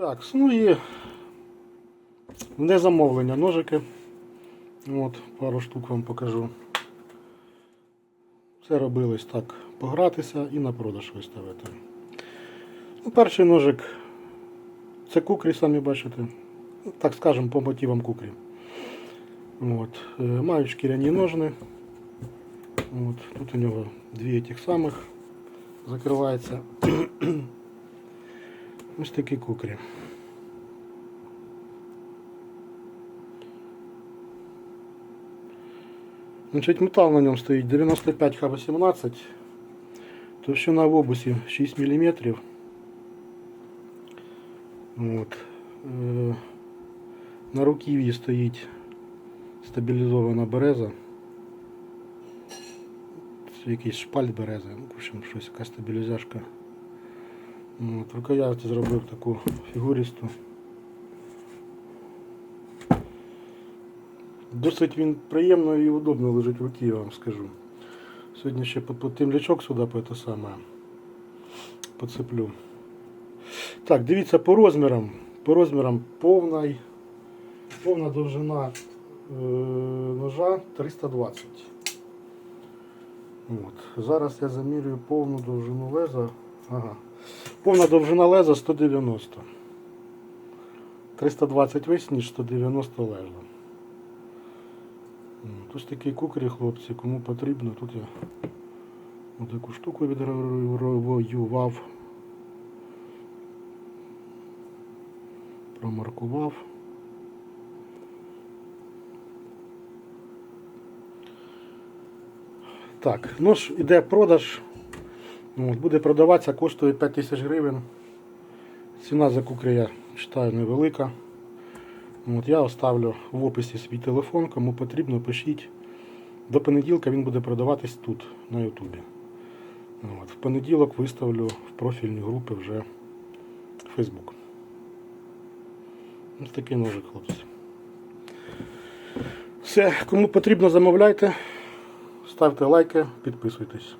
Так, ну і не замовлення ножики. От, пару штук вам покажу. Це робилось так погратися і на продаж виставити. Ну, перший ножик це кукрі, самі бачите. Так скажемо, по мотивам кукрі. От. е, Мають шкіряні ножни. От. Тут у нього дві тих самих закривається. Ось такі кукрі. Значить, метал на ньому стоїть 95 Х18, товщина в обусі 6 мм. От. Е, На руків'ї стоїть стабілізована береза. Це якийсь шпаль берези, ну, в общем, щось якась стабілізяшка. От, рукоятку зробив таку фігуристу. Досить він приємно і удобно лежить в руці, я вам скажу. Сьогодні ще по темлячок сюди по те саме поцеплю. Так, дивіться по розмірам. По розмірам повна, повна довжина е, ножа 320. От. Зараз я замірюю повну довжину леза. Ага. Повна довжина леза 190. 320 весь ніж 190 лезо. От, Ось такий кукрі, хлопці, кому потрібно. Тут я таку штуку відревоював. Промаркував. Так, нож іде продаж. От, буде продаватися, коштує 5 тисяч гривень. Ціна за кукрі, я вважаю, невелика. От, я оставлю в описі свій телефон, кому потрібно, пишіть. До понеділка він буде продаватись тут, на Ютубі. От, в понеділок виставлю в профільні групи вже Facebook. Ось такий ножик, хлопці. Все, кому потрібно, замовляйте, ставте лайки, підписуйтесь.